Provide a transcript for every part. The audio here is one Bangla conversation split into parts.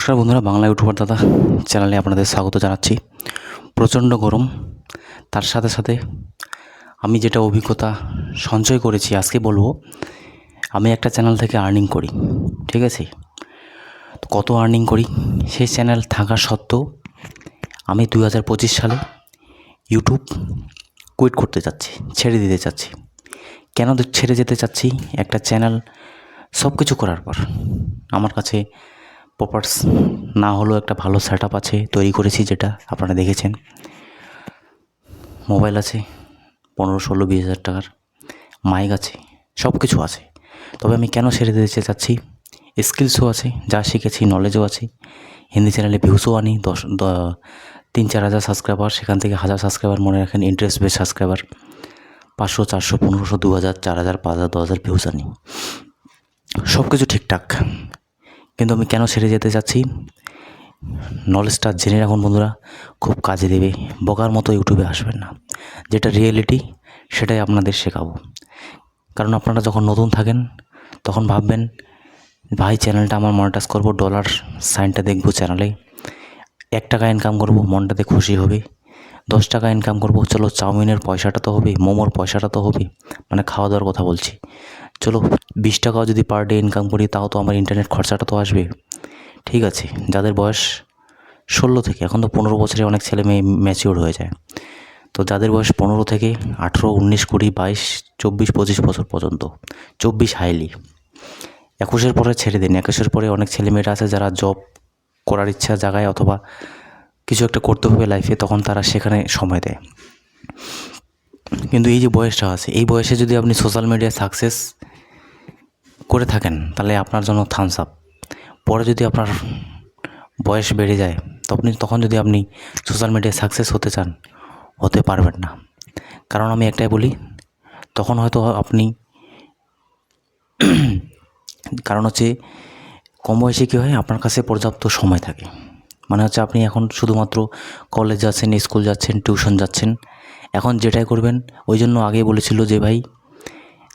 নমস্কার বন্ধুরা, বাংলা ইউটিউবার দাদা চ্যানেলে আপনাদের স্বাগত জানাচ্ছি। প্রচণ্ড গরম, তার সাথে সাথে আমি যেটা অভিজ্ঞতা সঞ্চয় করেছি, আজকে বলব, আমি একটা চ্যানেল থেকে আর্নিং করি, ঠিক আছে? কত আর্নিং করি? সেই চ্যানেল থাকা সত্ত্বেও আমি দুই হাজার পঁচিশ সালে ইউটিউব কুইট করতে চাচ্ছি, ছেড়ে দিতে চাচ্ছি। কেন ছেড়ে যেতে চাচ্ছি? একটা চ্যানেল সব কিছু করার পর। আমার কাছে পপার্স না হলেও একটা ভালো সেট আছে, তৈরি করেছি যেটা আপনারা দেখেছেন। মোবাইল আছে, পনেরো ষোলো বিশ হাজার টাকার। মাইক আছে সব কিছু আছে। তবে আমি কেন ছেড়ে দিতে চাচ্ছি? স্কিলসও আছে, যা শিখেছি নলেজও আছে। হিন্দি চ্যানেলে ভিউসও আনি, দশ তিন, চার হাজার সাবস্ক্রাইবার সেখান থেকে হাজার সাবস্ক্রাইবার মনে রাখেন ইন্টারেস্ট বেস সাবস্ক্রাইবার পাঁচশো, চারশো, পনেরোশো দু হাজার চার হাজার, পাঁচ হাজার, দশ হাজার ভিউস আনি। সব কিছু ঠিকঠাক। কিন্তু আমি কেন ছেড়ে যেতে চাচ্ছি? নলেজটা জেনে রাখুন বন্ধুরা, খুব কাজে দেবে, বকার মতো ইউটিউবে আসবেন না। যেটা রিয়েলিটি সেটাই আপনাদের শেখাবো। কারণ আপনারা যখন নতুন থাকেন, তখন ভাববেন, ভাই চ্যানেলটা আমার মনিটাইজ করব ডলার সাইনটা দেখব চ্যানেলে এক টাকা ইনকাম করব, মনটাতে খুশি হবে। দশ টাকা ইনকাম করব, চলো চাউমিনের পয়সাটা তো হবে, মোমোর পয়সাটা তো হবে। মানে খাওয়া দাওয়ার কথা বলছি। চলো বিশ টাকাও যদি পার ডে ইনকাম করি, তাও তো আমার ইন্টারনেট খরচাটা তো আসবে। ঠিক আছে, যাদের বয়স ষোলো থেকে, এখন তো পনেরো বছরে অনেক ছেলে মেয়ে ম্যাচিওর হয়ে যায়। তো যাদের বয়স পনেরো থেকে আঠেরো, উনিশ, কুড়ি, বাইশ, চব্বিশ, পঁচিশ বছর পর্যন্ত, চব্বিশ হাইলি একুশের পরে ছেড়ে দিন, একুশের পরে অনেক ছেলেমেয়েরা আছে যারা জব করার ইচ্ছা জাগায় অথবা কিছু একটা করতে হবে লাইফে তখন তারা সেখানে সময় দেয়। কিন্তু এই যে বয়সটা আছে, এই বয়সে যদি আপনি সোশ্যাল মিডিয়ায় সাকসেস করে থাকেন, তাহলে আপনার জন্য থামস আপ পরে যদি আপনার বয়স বেড়ে যায়, তখন তখন যদি আপনি সোশ্যাল মিডিয়ায় সাকসেস হতে চান, হতে পারবেন না। কারণ আমি একটাই বলি, তখন হয়তো আপনি কারণ হচ্ছে কম বয়সে কী হয়, আপনার কাছে পর্যাপ্ত সময় থাকে। মানে হচ্ছে আপনি এখন শুধুমাত্র কলেজ যাচ্ছেন স্কুল যাচ্ছেন টিউশন যাচ্ছেন, এখন যেটাই করবেন, ওই জন্য আগে বলেছিল যে ভাই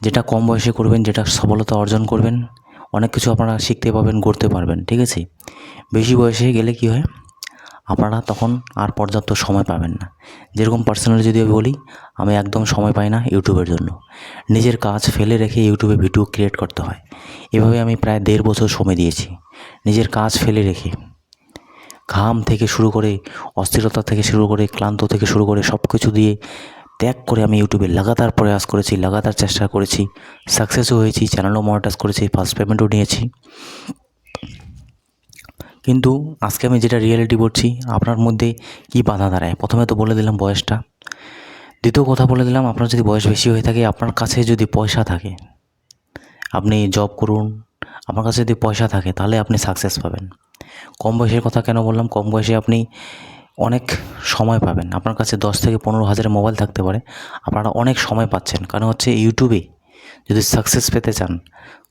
যেটা কম বয়সে করবেন, যেটা সফলতা অর্জন করবেন, অনেক কিছু আপনারা শিখতে পাবেন করতে পারবেন, ঠিক আছে? বেশি বয়সে গেলে কি হয়? আপনারা তখন আর পর্যাপ্ত সময় পাবেন না। যেরকম পার্সোনালি যদি আমি বলি, আমি একদম সময় পাই না ইউটিউবের জন্য। নিজের কাজ ফেলে রেখে ইউটিউবে ভিডিও ক্রিয়েট করতে হয়। এভাবে আমি প্রায় দেড় বছর সময় দিয়েছি। নিজের কাজ ফেলে রেখে। ঘাম থেকে শুরু করে, অস্থিরতা থেকে শুরু করে, ক্লান্ত থেকে শুরু করে সব কিছু দিয়ে ত্যাগ করে আমি ইউটিউবে লাগাতার প্রয়াস করেছি, লাগাতার চেষ্টা করেছি সাকসেসও হয়েছি চ্যানেলও মনিটাইজ করেছি ফার্স্ট পেমেন্টও নিয়েছি। কিন্তু আজকে আমি যেটা রিয়েলিটি বলছি, আপনার মধ্যে কী বাধা দাঁড়ায়? প্রথমে তো বলে দিলাম বয়সটা। দ্বিতীয় কথা বলে দিলাম, আপনার যদি বয়স বেশি হয়ে থাকে, আপনার কাছে যদি পয়সা থাকে, আপনি জব করুন, আপনার কাছে যদি পয়সা থাকে, তাহলে আপনি সাকসেস পাবেন। কম বয়সের কথা কেন বললাম? কম বয়সে আপনি অনেক সময় পাবেন। আপনার কাছে দশ থেকে পনেরো হাজারের মোবাইল থাকতে পারে। আপনারা অনেক সময় পাচ্ছেন। কারণ হচ্ছে ইউটিউবে যদি সাকসেস পেতে চান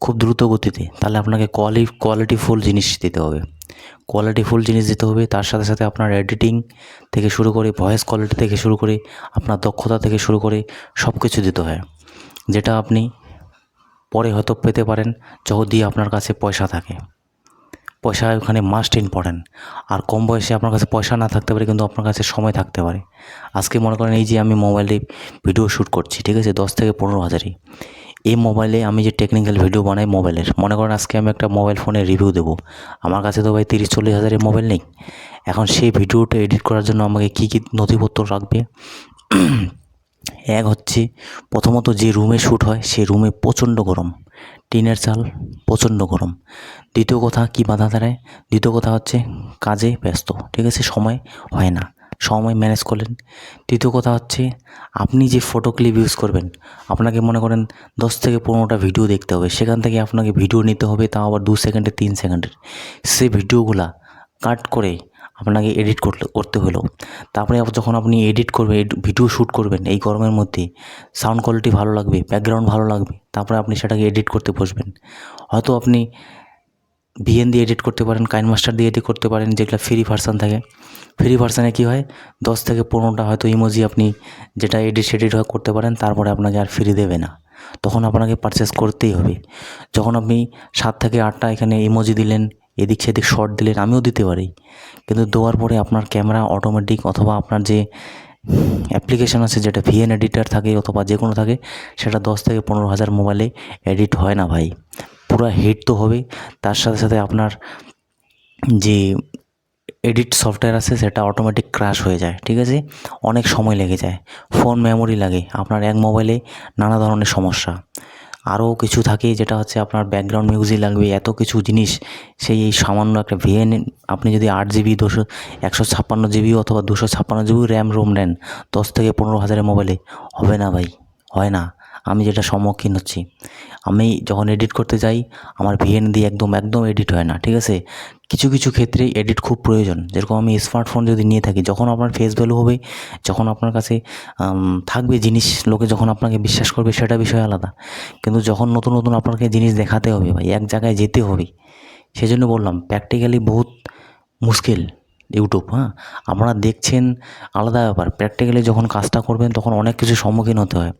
খুব দ্রুত গতিতে, তাহলে আপনাকে কোয়ালি কোয়ালিটিফুল জিনিস দিতে হবে। কোয়ালিটিফুল জিনিস দিতে হবে, তার সাথে সাথে আপনার এডিটিং থেকে শুরু করে ভয়েস কোয়ালিটি থেকে শুরু করে, আপনার দক্ষতা থেকে শুরু করে সব কিছু দিতে হয়। যেটা আপনি পরে হয়তো পেতে পারেন যদি আপনার কাছে পয়সা থাকে। পয়সা ওখানে মাস্ট ইম্পর্ট্যান্ট আর কম বয়সে আপনার কাছে পয়সা না থাকতে পারে, কিন্তু আপনার কাছে সময় থাকতে পারে। আজকে মনে করেন এই যে আমি মোবাইলে ভিডিও শ্যুট করছি, ঠিক আছে? দশ থেকে পনেরো হাজারই। এই মোবাইলে আমি যে টেকনিক্যাল ভিডিও বানাই মোবাইলের মনে করেন আজকে আমি একটা মোবাইল ফোনে রিভিউ দেবো। আমার কাছে তো ভাই তিরিশ চল্লিশ হাজারের মোবাইল নেই। এখন সেই ভিডিওটা এডিট করার জন্য আমাকে কী কী নথিপত্র রাখবে এক হচ্ছে, প্রথমত যে রুমে শ্যুট হয় সেই রুমে প্রচণ্ড গরম। টিনের চাল প্রচণ্ড গরম। দ্বিতীয় কথা, কী বাধা দাঁড়ায়? দ্বিতীয় কথা হচ্ছে, কাজে ব্যস্ত। ঠিক আছে, সময় হয় না। সময় ম্যানেজ করলেন। তৃতীয় কথা হচ্ছে, আপনি যে ফটো ক্লিপ ইউজ করবেন, আপনাকে মনে করেন দশ থেকে পনেরোটা ভিডিও দেখতে হবে। সেখান থেকে আপনাকে ভিডিও নিতে হবে, তাও আবার দু সেকেন্ডের তিন সেকেন্ডের সেই ভিডিওগুলা কাট করে আপনাকে এডিট করতে করতে হলো। তারপরে যখন আপনি এডিট করবেন ভিডিও শ্যুট করবেন, এই গরমের মধ্যে সাউন্ড কোয়ালিটি ভালো লাগবে ব্যাকগ্রাউন্ড ভালো লাগবে, তারপরে আপনি সেটাকে এডিট করতে বসবেন। হয়তো আপনি ভিএন দিয়ে এডিট করতে পারেন কাইন মাস্টার দিয়ে এডিট করতে পারেন, যেগুলো ফ্রি ভার্সান থাকে। ফ্রি ভার্সানে কী হয়? দশ থেকে পনেরোটা হয়তো ইমোজি আপনি যেটা এডিট সেডিট হয় করতে পারেন, তারপরে আপনাকে আর ফ্রি দেবে না। তখন আপনাকে পারচেস করতেই হবে। যখন আপনি সাত থেকে আটটা এখানে ইমোজি দিলেন এদিক সেদিক শর্ট দিলেন আমিও দিতে পারি। কিন্তু দেওয়ার পরে আপনার ক্যামেরা অটোমেটিক অথবা আপনার যে অ্যাপ্লিকেশন আছে যেটা ভিএন এডিটার থাকে অথবা যে কোনো থাকে, সেটা দশ থেকে পনেরো হাজার মোবাইলে এডিট হয় না ভাই। পুরো হিট তো হবে। তার সাথে সাথে আপনার যে এডিট সফটওয়্যার আছে, সেটা অটোমেটিক ক্রাশ হয়ে যায়, ঠিক আছে? অনেক সময় লেগে যায়। ফোন মেমোরি লাগে। আপনার এক মোবাইলে নানা ধরনের সমস্যা। আরও কিছু থাকে যেটা হচ্ছে আপনার ব্যাকগ্রাউন্ড মিউজিক লাগবে, এত কিছু জিনিস, সেই এই সামান্য একটা ভিএন আপনি যদি আট জিবি দুশো, একশো ছাপ্পান্ন জিবি অথবা দুশো ছাপ্পান্ন জিবি র্যাম রোম নেন, দশ থেকে পনেরো হাজারের মোবাইলে হবে না ভাই, হয় না। আমি যেটা সম্মুখীন হচ্ছি। আমি যখন এডিট করতে যাই, আমার ভিএন দিয়ে একদম একদম এডিট হয় না, ঠিক আছে? কিছু কিছু ক্ষেত্রে এডিট খুব প্রয়োজন। যেরকম আমি স্মার্টফোন যদি নিয়ে থাকি, যখন আপনার ফেস ভ্যালু হবে, যখন আপনার কাছে থাকবে জিনিস, লোকে যখন আপনাকে বিশ্বাস করবে, সেটা বিষয় আলাদা। কিন্তু যখন নতুন নতুন আপনাকে জিনিস দেখাতে হবে বা এক জায়গায় যেতে হবে, সেজন্য বললাম প্র্যাকটিক্যালি বহুত মুশকিল। ইউটিউব হ্যাঁ? আপনারা দেখছেন আলাদা ব্যাপার। প্র্যাকটিক্যালি যখন কাজটা করবেন, তখন অনেক কিছু সম্মুখীন হতে হয়।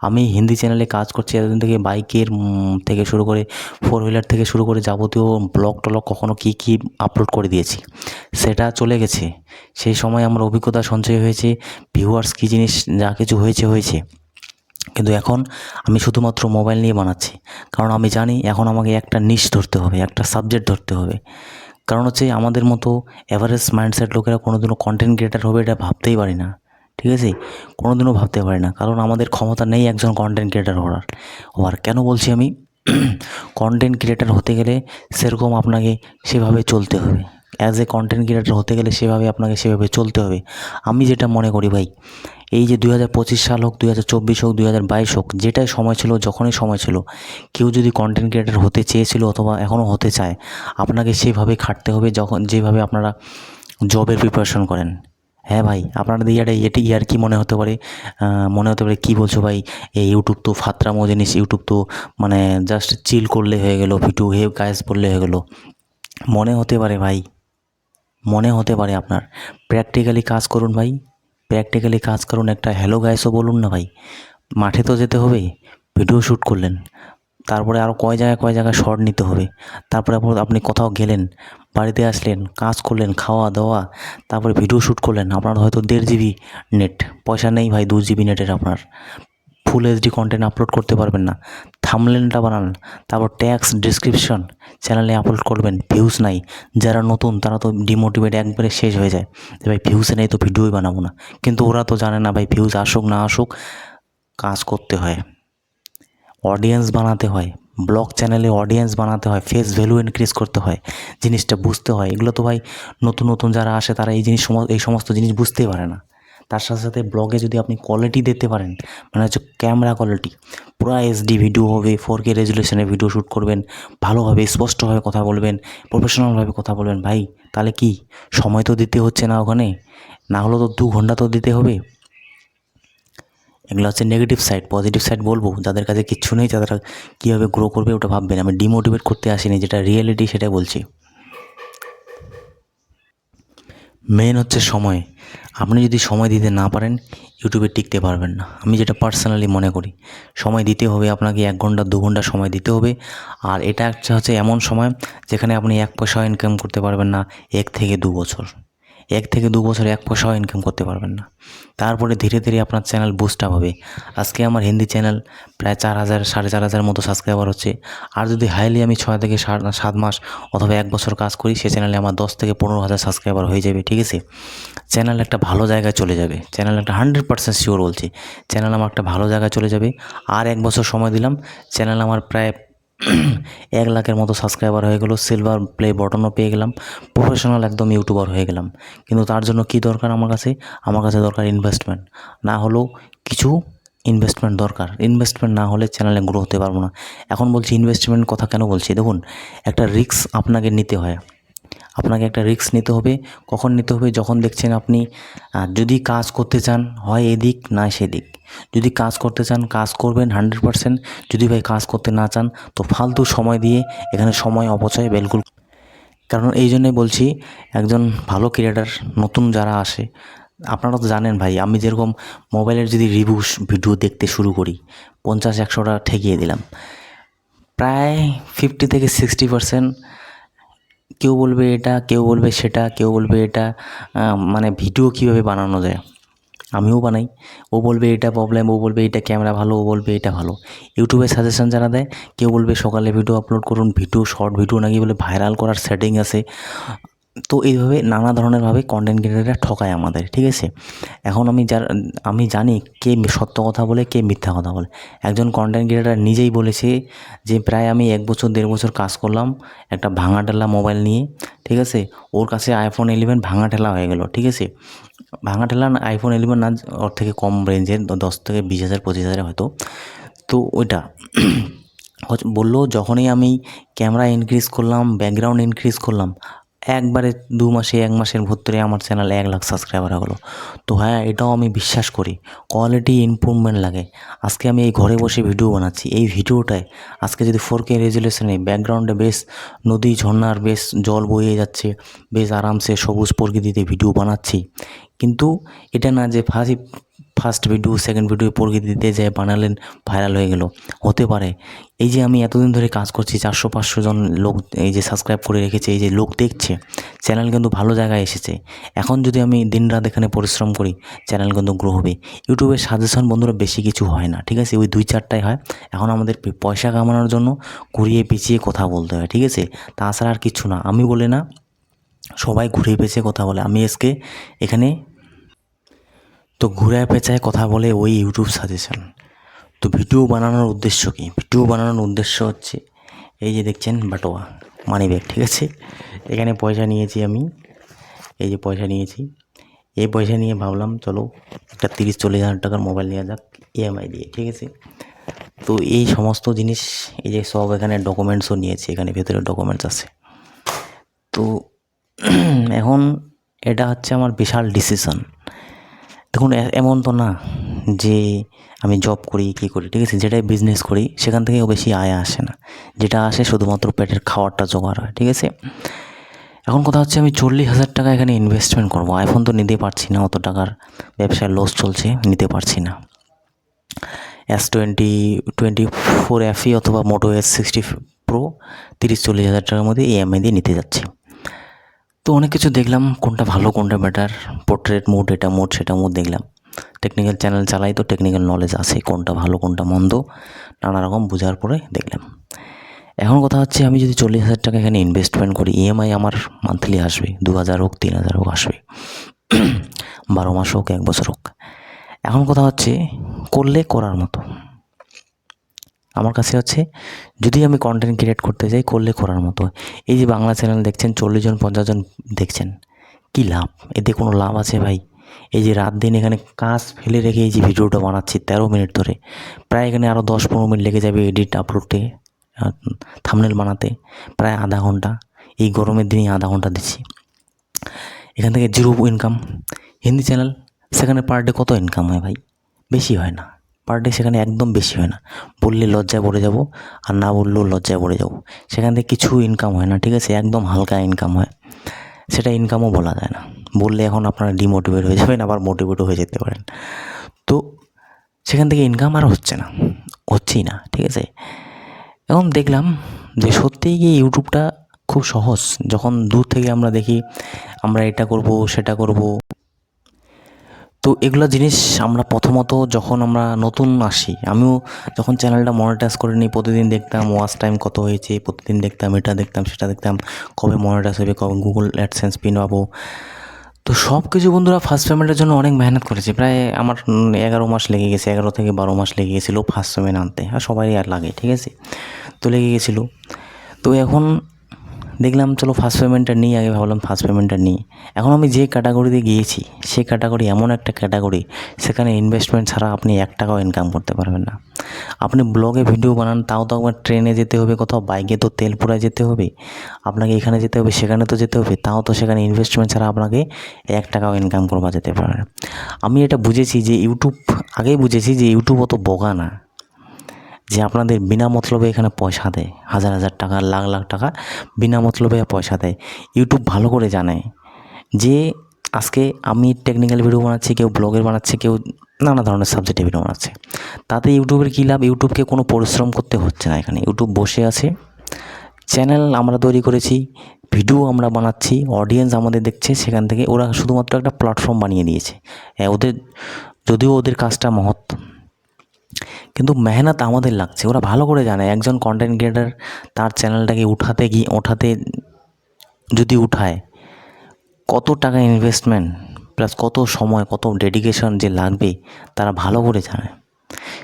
আমি হিন্দি চ্যানেলে কাজ করছি, এতদিন থেকে বাইকের থেকে শুরু করে ফোর হুইলার থেকে শুরু করে যাবতীয় ব্লগ টলগ কখনো কী কী আপলোড করে দিয়েছি। সেটা চলে গেছে। সেই সময় আমার অভিজ্ঞতা সঞ্চয় হয়েছে ভিউয়ার্স কী জিনিস, যা কিছু হয়েছে হয়েছে। কিন্তু এখন আমি শুধুমাত্র মোবাইল নিয়ে বানাচ্ছি। কারণ আমি জানি এখন আমাকে একটা নিশ ধরতে হবে, একটা সাবজেক্ট ধরতে হবে। কারণ হচ্ছে আমাদের মতো অ্যাভারেজ মাইন্ডসেট লোকেরা কোনোদিনও কন্টেন্ট ক্রিয়েটার হবে এটা ভাবতেই পারি না। ঠিক আছে? কোনোদিনও ভাবতে পারি না। কারণ আমাদের ক্ষমতা নেই একজন কন্টেন্ট ক্রিয়েটার হওয়ার। হওয়ার কেন বলছি আমি? কন্টেন্ট ক্রিয়েটার হতে গেলে সেরকম আপনাকে সেভাবে চলতে হবে। অ্যাজ এ কন্টেন্ট ক্রিয়েটার হতে গেলে সেভাবে আপনাকে সেভাবে চলতে হবে। আমি যেটা মনে করি ভাই এই যে দুই হাজার পঁচিশ সাল হোক, দুই হাজার চব্বিশ হোক, দুই হাজার বাইশ হোক, যেটাই সময় ছিল, যখনই সময় ছিল, কেউ যদি কন্টেন্ট ক্রিয়েটার হতে চেয়েছিল অথবা এখনও হতে চায়, আপনাকে সেভাবে খাটতে হবে যখন, যেভাবে আপনারা জবের প্রিপারেশন করেন। হ্যাঁ ভাই, আপনাদের ইয়ারে, এটি ইয়ার কি মনে হতে পারে? মনে হতে পারে কী বলছো ভাই? এই ইউটিউব তো ফাত্রামো জিনিস ইউটিউব তো মানে জাস্ট চিল করলে হয়ে গেলো, ভিডিও হে গায়েস বললে হয়ে গেলো। মনে হতে পারে ভাই, মনে হতে পারে আপনার। প্র্যাকটিক্যালি কাজ করুন ভাই। প্র্যাকটিক্যালি কাজ করুন, একটা হ্যালো গাইসও বলুন না ভাই। মাঠে তো যেতে হবে ভিডিও শ্যুট করলেন। তারপরে আরও কয় জায়গায় কয় জায়গায় শর্ট নিতে হবে। তারপরে আপনি কোথাও গেলেন, বাড়িতে আসলেন, কাজ করলেন, খাওয়া দাওয়া, তারপরে ভিডিও শ্যুট করলেন। আপনার হয়তো দেড় জিবি নেট পয়সা নেই ভাই, দু জিবি নেটের আপনার। ফুল এইচডি কন্টেন্ট আপলোড করতে পারবেন না। থামলেনটা বানান, তারপর ট্যাক্স ডিসক্রিপশন চ্যানেলে আপলোড করবেন ভিউজ নাই। যারা নতুন, তারা তো ডিমোটিভেট একবারে শেষ হয়ে যায়। যে ভাই ভিউজ নেই তো ভিডিওই বানাবো না। কিন্তু ওরা তো জানে না ভাই ভিউজ আসুক না আসুক, কাজ করতে হয়। অডিয়েন্স বানাতে হয়। ব্লগ চ্যানেলে অডিয়েন্স বানাতে হয়। ফেস ভ্যালু ইনক্রিজ করতে হয়। জিনিসটা বুঝতে হয়। এগুলো তো ভাই নতুন নতুন যারা আসে, তারা এই জিনিস, এই সমস্ত জিনিস বুঝতেই পারে না। তার সাথে সাথে ব্লগে যদি আপনি কোয়ালিটি দিতে পারেন মানে হচ্ছে ক্যামেরা কোয়ালিটি পুরো এইচডি ভিডিও হবে ফোর কে রেজুলেশনে ভিডিও শ্যুট করবেন, ভালোভাবে, স্পষ্টভাবে কথা বলবেন প্রফেশনালভাবে কথা বলবেন, ভাই, তাহলে কি? সময় তো দিতে হচ্ছে না ওখানে, না হলে তো দু ঘণ্টা তো দিতে হবে। এগুলো হচ্ছে নেগেটিভ সাইড পজিটিভ সাইড বলব, যাদের কাছে কিচ্ছু নেই, তারা কীভাবে গ্রো করবে ওটা ভাববেন আমি ডিমোটিভেট করতে আসিনি, যেটা রিয়েলিটি সেটাই বলছি। মেন হচ্ছে সময় আপনি যদি সময় দিতে না পারেন ইউটিউবে টিকতে পারবেন না। আমি যেটা পার্সোনালি মনে করি, সময় দিতে হবে আপনাকে এক ঘণ্টা, দু ঘণ্টা সময় দিতে হবে। আর এটা একটা হচ্ছে এমন সময় যেখানে আপনি এক পয়সা ইনকাম করতে পারবেন না, এক থেকে দু বছর। এক থেকে দু বছর এক পয়সাও ইনকাম করতে পারবেন না। তারপরে ধীরে ধীরে আপনার চ্যানেল বুস্ট আপ হবে। আজকে আমার হিন্দি চ্যানেল প্রায় চার হাজার, সাড়ে চার হাজার মতো সাবস্ক্রাইবার হচ্ছে। আর যদি হাইলি আমি ছয় থেকে সাত মাস অথবা এক বছর কাজ করি, সে চ্যানেলে আমার দশ থেকে পনেরো হাজার সাবস্ক্রাইবার হয়ে যাবে, ঠিক আছে? চ্যানেল একটা ভালো জায়গায় চলে যাবে। চ্যানেল একটা হান্ড্রেড পার্সেন্ট শিওর বলছি। চ্যানেল আমার একটা ভালো জায়গায় চলে যাবে। আর এক বছর সময় দিলাম চ্যানেল আমার প্রায় এক লাখের মতো সাবস্ক্রাইবার হয়ে গেলো সিলভার প্লে বটনও পেয়ে গেলাম। প্রফেশনাল একদম ইউটিউবার হয়ে গেলাম। কিন্তু তার জন্য কী দরকার আমার কাছে? আমার কাছে দরকার ইনভেস্টমেন্ট না হলেও কিছু ইনভেস্টমেন্ট দরকার। ইনভেস্টমেন্ট না হলে চ্যানেলে গ্রো হতে পারব না। এখন বলছি ইনভেস্টমেন্ট কথা কেন বলছি? দেখুন, একটা রিস্ক আপনাকে নিতে হয়। আপনাকে একটা রিস্ক নিতে হবে। কখন নিতে হবে? যখন দেখছেন আপনি যদি কাজ করতে চান, হয় এদিক, না সেদিক। যদি কাজ করতে চান, কাজ করবেন হান্ড্রেড পারসেন্ট যদি ভাই কাজ করতে না চান, তো ফালতু সময় দিয়ে এখানে সময় অপচয় বেলকুল। কারণ এই জন্যই বলছি, একজন ভালো ক্রিয়েটার নতুন যারা আসে, আপনারা তো জানেন ভাই, আমি যেরকম মোবাইলের যদি রিভিউস ভিডিও দেখতে শুরু করি, পঞ্চাশ, একশোটা ঠেকিয়ে দিলাম। প্রায় ফিফটি থেকে সিক্সটি পারসেন্ট কেউ বলবে এটা, কেউ বলবে সেটা, কেউ বলবে এটা মানে ভিডিও কীভাবে বানানো যায়? আমিও বানাই। ও বলবে এটা প্রবলেম ও বলবে এটা ক্যামেরা ভালো, ও বলবে এটা ভালো। ইউটিউবে সাজেশন যারা দেয়, কেউ বলবে সকালে ভিডিও আপলোড করুন ভিডিও শর্ট ভিডিও নাকি বলে ভাইরাল করার সেটিং আছে। তো এইভাবে নানা ধরনেরভাবে কন্টেন্ট ক্রিয়েটাররা ঠকায় আমাদের, ঠিক আছে? এখন আমি যার, আমি জানি কে সত্য কথা বলে, কে মিথ্যা কথা বলে। একজন কন্টেন্ট ক্রিয়েটার নিজেই বলেছে যে প্রায় আমি এক বছর, দেড় বছর কাজ করলাম একটা ভাঙা টেলা মোবাইল নিয়ে, ঠিক আছে? ওর কাছে আইফোন ইলেভেন ভাঙা ঠেলা হয়ে গেল, ঠিক আছে? ভাঙা ঠেলা আইফোন ইলেভেন না, ওর থেকে কম রেঞ্জের দশ থেকে বিশ হাজার, পঁচিশ হাজার হয়তো। তো ওইটা বলল, যখনই আমি ক্যামেরা ইনক্রিজ করলাম ব্যাকগ্রাউন্ড ইনক্রিজ করলাম একবারে দু মাসে, এক মাসের ভিতরে আমার চ্যানেলে এক লাখ সাবস্ক্রাইবার গেলো। তো হ্যাঁ এটাও আমি বিশ্বাস করি কোয়ালিটি ইমপ্রুভমেন্ট লাগে। আজকে আমি এই ঘরে বসে ভিডিও বানাচ্ছি। এই ভিডিওটায় আজকে যদি ফোর কে রেজুলেশনে ব্যাকগ্রাউন্ডে বেশ নদী, ঝর্ণার বেশ জল বয়ে যাচ্ছে, বেশ আরামসে সবুজ প্রকৃতিতে ভিডিও বানাচ্ছি। কিন্তু এটা না যে first first video second video প্রকৃতিতে যে বানালেন ভাইরাল হয়ে গেল। হতে পারে। এই যে আমি এতদিন ধরে কাজ করছি, চারশো, পাঁচশো জন লোক এই যে সাবস্ক্রাইব করে রেখেছে, এই যে লোক দেখছে চ্যানেল কিন্তু ভালো জায়গায় এসেছে। এখন যদি আমি দিনরাত এখানে পরিশ্রম করি চ্যানেল কিন্তু গ্রো হবে। ইউটিউবের সাজেশন বন্ধুরা বেশি কিছু হয় না, ঠিক আছে? ওই দুই চারটাই হয়। এখন আমাদের পয়সা কামানোর জন্য ঘুরিয়ে পেঁচিয়ে কথা বলতে হয়, ঠিক আছে? তাছাড়া আর কিছু না। আমি বলে না, সবাই ঘুরিয়ে পেঁচিয়ে কথা বলে। আমি আজকে এখানে তো ঘুরে পেঁচায় কথা বলে ওই ইউটিউব সাজেশন তো ভিডিও বানানোর উদ্দেশ্য কী? ভিডিও বানানোর উদ্দেশ্য হচ্ছে, এই যে দেখছেন বাটোয়া মানি ব্যাগ ঠিক আছে? এখানে পয়সা নিয়েছি আমি, এই যে পয়সা নিয়েছি। এই পয়সা নিয়ে ভাবলাম, চলো একটা তিরিশ চল্লিশ হাজার টাকার মোবাইল নেওয়া যাক ইএমআই দিয়ে, ঠিক আছে? তো এই সমস্ত জিনিস, এই যে সব এখানে ডকুমেন্টসও নিয়েছি, এখানে ভেতরে ডকুমেন্টস আছে। তো এখন এটা হচ্ছে আমার বিশাল ডিসিশন দেখুন এমন তো না যে আমি জব করি, কী করি, ঠিক আছে? যেটাই বিজনেস করি, সেখান থেকেও বেশি আয় আসে না। যেটা আসে শুধুমাত্র পেটের খাওয়ারটা জোগাড় হয়, ঠিক আছে? এখন কথা হচ্ছে, আমি চল্লিশ হাজার টাকা এখানে ইনভেস্টমেন্ট করব। আইফোন তো নিতে পারছি না, অত টাকার ব্যবসায় লস চলছে, নিতে পারছি না। S twenty twenty four FE অথবা মোটো এস সিক্সটি প্রো তিরিশ চল্লিশ হাজার টাকার মধ্যে ইএমআই দিয়ে নিতে যাচ্ছি। তো অনেক কিছু দেখলাম, কোনটা ভালো, কোনটা বেটার পোর্ট্রেট মোড এটা মোড সেটা মোড দেখলাম। টেকনিক্যাল চ্যানেল চালাই তো টেকনিক্যাল নলেজ আছে, কোনটা ভালো, কোনটা মন্দ, নানা রকম বোঝার পরে দেখলাম। এখন কথা হচ্ছে আমি যদি চল্লিশ হাজার টাকা এখানে ইনভেস্টমেন্ট করি ইএমআই আমার মান্থলি আসবে দু হাজার হোক তিন হাজার হোক, আসবে। বারো মাস হোক, এক বছর হোক। এখন কথা হচ্ছে করলে করার মতো। আমার কাছে হচ্ছে যদি আমি কন্টেন্ট ক্রিয়েট করতে যাই করলে করার মতো। এই যে বাংলা চ্যানেল দেখছেন, চল্লিশ জন, পঞ্চাশ জন দেখছেন, কী লাভ? এতে কোনো লাভ আছে ভাই? এই যে রাত দিন এখানে কাজ ফেলে রেখে এই যে ভিডিওটা বানাচ্ছি, তেরো মিনিট ধরে। প্রায় এখানে আরও দশ পনেরো মিনিট লেগে যাবে এডিট আপলোডে থামনেল বানাতে। প্রায় আধা ঘণ্টা। এই গরমের দিনে আধা ঘণ্টা দিচ্ছি। এখান থেকে জিরো ইনকাম হিন্দি চ্যানেল সেখানে পার ডে কত ইনকাম হয় ভাই? বেশি হয় না। পার ডে সেখানে একদম বেশি হয় না। বললে লজ্জায় পড়ে যাব আর না বললেও লজ্জায় পড়ে যাব। সেখান থেকে কিছু ইনকাম হয় না, ঠিক আছে? একদম হালকা ইনকাম হয়। সেটা ইনকামও বলা যায় না। বললে এখন আপনারা ডিমোটিভেট হয়ে যাবেন, আবার মোটিভেটও হয়ে যেতে পারেন। তো সেখান থেকে ইনকাম আর হচ্ছে না, হচ্ছেই না, ঠিক আছে? এখন দেখলাম যে সত্যিই কি ইউটিউবটা খুব সহজ। যখন দূর থেকে আমরা দেখি, আমরা এটা করব, সেটা করব। তো এগুলো জিনিস আমরা প্রথমত যখন আমরা নতুন আসি, আমিও যখন চ্যানেলটা মনিটাইজ করে নিই, প্রতিদিন দেখতাম ওয়াচ টাইম কত হয়েছে, প্রতিদিন দেখতাম, এটা দেখতাম, সেটা দেখতাম, কবে মনিটাইজ হবে, কবে গুগল অ্যাডসেন্স পিন পাবো। তো সব কিছু বন্ধুরা ফার্স্ট পেমেন্টের জন্য অনেক মেহনত করেছি, প্রায় আমার এগারো মাস লেগে গেছে, এগারো থেকে বারো মাস লেগে গেছিল ফার্স্ট পেমেন্ট আনতে, আর সবাই আর লাগে, ঠিক আছে? তো লেগে গেছিল। তো এখন দেখলাম, চলো ফার্স্ট পেমেন্টটা নিই, আগে ভাবলাম ফার্স্ট পেমেন্টটা নিই। এখন আমি যে ক্যাটাগরিতে গিয়েছি সেই ক্যাটাগরি এমন একটা ক্যাটাগরি সেখানে ইনভেস্টমেন্ট ছাড়া আপনি এক টাকাও ইনকাম করতে পারবেন না। আপনি ব্লগে ভিডিও বানান, তাও তো একবার ট্রেনে যেতে হবে কোথাও বাইকে তো তেল পুরায় যেতে হবে, আপনাকে এখানে যেতে হবে, সেখানে তো যেতে হবে, তাও তো সেখানে ইনভেস্টমেন্ট ছাড়া আপনাকে এক টাকাও ইনকাম করবা যেতে পারে আমি এটা বুঝেছি যে ইউটিউব আগেই বুঝেছি যে ইউটিউব অত বোকা না। যে আপনাদের বিনা মতলবে এখানে পয়সা দেয়, হাজার হাজার টাকা, লাখ লাখ টাকা বিনা মতলবে পয়সা দেয়। ইউটিউব ভালো করে জানে যে আজকে আমি টেকনিক্যাল ভিডিও বানাচ্ছি, কেউ ব্লগের বানাচ্ছে, কেউ নানা ধরনের সাবজেক্টে ভিডিও বানাচ্ছে। তাতে ইউটিউবের কী লাভ? ইউটিউবকে কোনো পরিশ্রম করতে হচ্ছে না এখানে। ইউটিউব বসে আছে। চ্যানেল আমরা তৈরি করেছি ভিডিও আমরা বানাচ্ছি অডিয়েন্স আমাদের দেখছে, সেখান থেকে ওরা শুধুমাত্র একটা প্ল্যাটফর্ম বানিয়ে দিয়েছে। ওদের, যদিও ওদের কাজটা মহৎ কিন্তু মেহনত আমাদের লাগছে। ওরা ভালো করে জানে। একজন কন্টেন্ট ক্রিয়েটার তার চ্যানেলটাকে উঠাতে গিয়ে ওঠাতে যদি উঠায়, কত টাকা ইনভেস্টমেন্ট প্লাস কত সময়, কত ডেডিকেশন যে লাগবে, তারা ভালো করে জানে।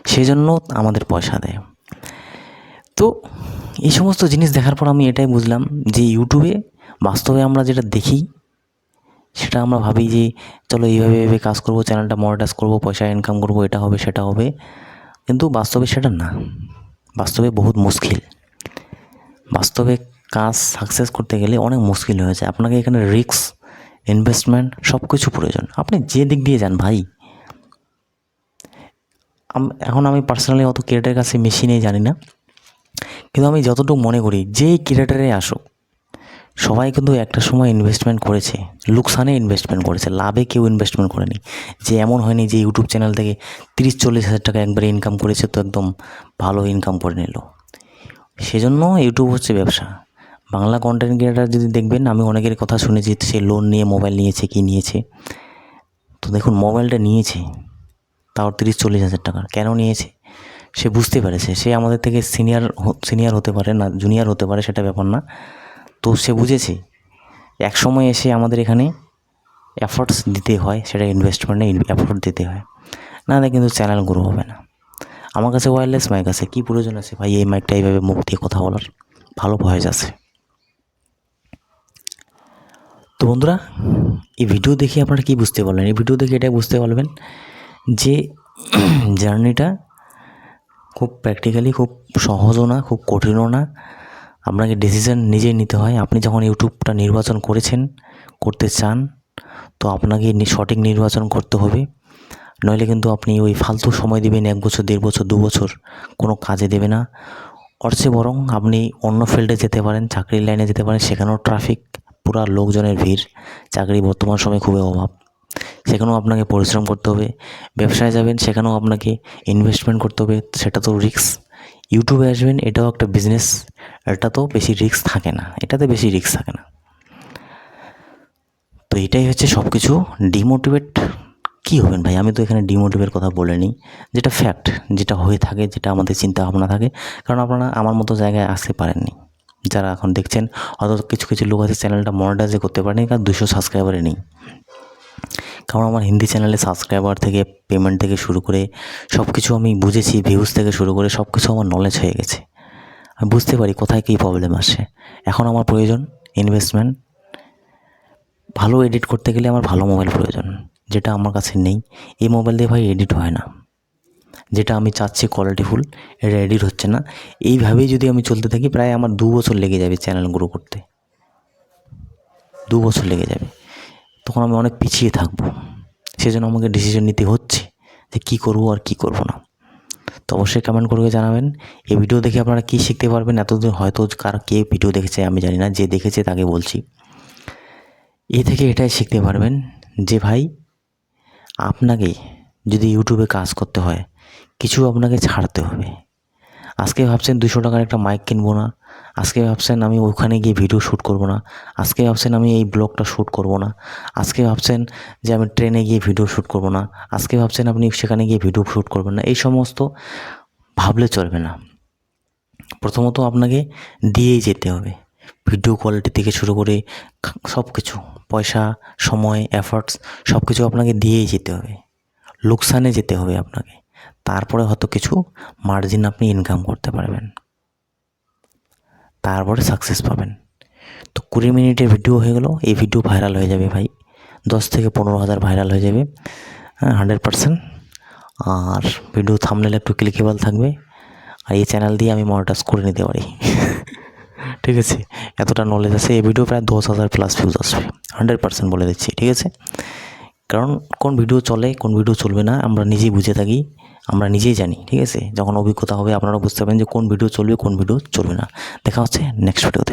সেই জন্য আমাদের পয়সা দেয়। তো এই সমস্ত জিনিস দেখার পর আমি এটাই বুঝলাম যে ইউটিউবে বাস্তবে আমরা যেটা দেখি, সেটা আমরা ভাবি যে, চলো এইভাবে এইভাবে কাজ করব চ্যানেলটা মনিটাইজ করব, পয়সা ইনকাম করব, এটা হবে, সেটা হবে। কিন্তু বাস্তবে সেটা না। বাস্তবে বহুত মুশকিল। বাস্তবে কাজ সাকসেস করতে গেলে অনেক মুশকিল হয়ে যায়। আপনাকে এখানে রিস্ক ইনভেস্টমেন্ট সব কিছু প্রয়োজন। আপনি যে দিক দিয়ে যান ভাই। এখন আমি পার্সোনালি অত ক্রিয়েটারের কাছে মিশি নেই জানি না। কিন্তু আমি যতটুকু মনে করি, যেই ক্রিয়েটারে আসুক সবাই কিন্তু একটা সময় ইনভেস্টমেন্ট করেছে, লোকসানে ইনভেস্টমেন্ট করেছে, লাভে কেউ ইনভেস্টমেন্ট করেনি। যে এমন হয়নি যে ইউটিউব চ্যানেল থেকে তিরিশ, চল্লিশ হাজার টাকা একবারে ইনকাম করেছে তো একদম ভালো ইনকাম করে নিল। সেজন্য ইউটিউব হচ্ছে ব্যবসা। বাংলা কন্টেন্ট ক্রিয়েটার যদি দেখবেন, আমি অনেকের কথা শুনেছি, সে লোন নিয়ে মোবাইল নিয়েছে, কি নিয়েছে? তো দেখুন মোবাইলটা নিয়েছে, তাও তিরিশ, চল্লিশ হাজার টাকার কেন নিয়েছে? সে বুঝতে পেরেছে। সে আমাদের থেকে সিনিয়র সিনিয়র হতে পারে না জুনিয়র হতে পারে, সেটা ব্যাপার না। তো সে বুঝেছে। এক সময় এসে আমাদের এখানে এফর্টস দিতে হয়, সেটা ইনভেস্টমেন্টে এফোর্ট দিতে হয়। না না কিন্তু চ্যানেল গ্রো হবে না। আমার কাছে ওয়্যারলেস মাইক আছে, কী প্রয়োজন আছে ভাই এই মাইকটা এইভাবে মুখ দিয়ে কথা বলার? ভালো ভয়েস আছে। তো বন্ধুরা, এই ভিডিও দেখে আপনারা কী বুঝতে পারলেন? এই ভিডিও দেখে এটাই বুঝতে পারবেন যে জার্নিটা খুব প্র্যাকটিক্যালি খুব সহজও না, খুব কঠিনও না। আপনাকে ডিসিশন নিজেই নিতে হয়। আপনি যখন ইউটিউবটা নির্বাচন করেছেন, করতে চান, তো আপনাকে সঠিক নির্বাচন করতে হবে। নইলে কিন্তু আপনি ওই ফালতু সময় দেবেন, এক বছর, দেড় বছর, দু বছর কোনো কাজে দেবে না। চেয়ে বরং আপনি অন্য ফিল্ডে যেতে পারেন, চাকরির লাইনে যেতে পারেন, সেখানেও ট্রাফিক পুরা লোকজনের ভিড়। চাকরি বর্তমান সময়ে খুবই অভাব। সেখানেও আপনাকে পরিশ্রম করতে হবে। ব্যবসায় যাবেন, সেখানেও আপনাকে ইনভেস্টমেন্ট করতে হবে। সেটা তো রিস্ক ইউটিউবে আসবেন, এটাও একটা বিজনেস এটা তো বেশি রিস্ক থাকে না, এটাতে বেশি রিস্ক থাকে না। তো এটাই হচ্ছে সব কিছু ডিমোটিভেট কী হবেন ভাই? আমি তো এখানে ডিমোটিভের কথা বলিনি। যেটা ফ্যাক্ট যেটা হয়ে থাকে, যেটা আমাদের চিন্তা ভাবনা থাকে। কারণ আপনারা আমার মতো জায়গায় আসতে পারেননি। যারা এখন দেখছেন, হয়তো কিছু কিছু লোক আছে চ্যানেলটা মনিটাইজে করতে পারেনি, কারণ দুশো সাবস্ক্রাইবারে নেই। কারণ আমার হিন্দি চ্যানেলে সাবস্ক্রাইবার থেকে পেমেন্ট থেকে শুরু করে সব কিছু আমি বুঝেছি ভিউজ থেকে শুরু করে সব কিছু আমার নলেজ হয়ে গেছে। আমি বুঝতে পারি কোথায় কী প্রবলেম আসে। এখন আমার প্রয়োজন ইনভেস্টমেন্ট ভালো এডিট করতে গেলে আমার ভালো মোবাইল প্রয়োজন, যেটা আমার কাছে নেই। এই মোবাইল দিয়ে ভাই এডিট হয় না। যেটা আমি চাচ্ছি কোয়ালিটিফুল এটা এডিট হচ্ছে না। এইভাবেই যদি আমি চলতে থাকি, প্রায় আমার দু বছর লেগে যাবে চ্যানেল গ্রো করতে। দু বছর লেগে যাবে। তখন আমি অনেক পিছিয়ে থাকব। সেজন্য আমাকে ডিসিশন নিতে হচ্ছে যে কী করব আর কী করব না। তো অবশ্যই কমেন্ট করে জানাবেন। এই ভিডিও দেখে আপনারা কী শিখতে পারবেন? এতদিন হয়তো কার কে ভিডিও দেখেছে আমি জানি না, যে দেখেছে তাকে বলছি। এ থেকে এটাই শিখতে পারবেন যে ভাই, আপনাকে যদি ইউটিউবে কাজ করতে হয়, কিছু আপনাকে ছাড়তে হবে। আজকে ভাবছেন দুশো টাকার একটা মাইক কিনবো না আজকে ভাবছেন আমি ওখানে গিয়ে ভিডিও শ্যুট করব না। আজকে ভাবছেন আমি এই ব্লগটা শ্যুট করব না। আজকে ভাবছেন যে আমি ট্রেনে গিয়ে ভিডিও শ্যুট করব না। আজকে ভাবছেন আপনি সেখানে গিয়ে ভিডিও শ্যুট করবেন না। এই সমস্ত ভাবলে চলবে না। প্রথমত আপনাকে দিয়েই যেতে হবে। ভিডিও কোয়ালিটি থেকে শুরু করে সব কিছু পয়সা, সময় এফার্টস সব কিছু আপনাকে দিয়েই যেতে হবে। লোকসানে যেতে হবে আপনাকে। তারপরে হয়তো কিছু মার্জিন আপনি ইনকাম করতে পারবেন। তারপরে সাকসেস পাবেন। তো কুড়ি মিনিটের ভিডিও হয়ে গেলো, এই ভিডিও ভাইরাল হয়ে যাবে ভাই। দশ থেকে পনেরো হাজার ভাইরাল হয়ে যাবে হ্যাঁ হান্ড্রেড পারসেন্ট আর ভিডিও থামলে একটু ক্লিকেবল থাকবে। আর এই চ্যানেল দিয়ে আমি মনিটাইজ করে নিতে পারি। ঠিক আছে? এতটা নলেজ আছে, এই ভিডিও প্রায় দশ হাজার প্লাস ভিউজ আসবে। হান্ড্রেড পার্সেন্ট বলে দিচ্ছি, ঠিক আছে? কারণ কোন ভিডিও চলে, কোন ভিডিও চলবে না, আমরা নিজেই বুঝে থাকি। আমরা নিজেই জানি, ঠিক আছে? যখন অভিজ্ঞতা হবে আপনারা বুঝতে পারবেন যে কোন ভিডিও চলবে, কোন ভিডিও চলবে না। দেখা হচ্ছে নেক্সট ভিডিওতে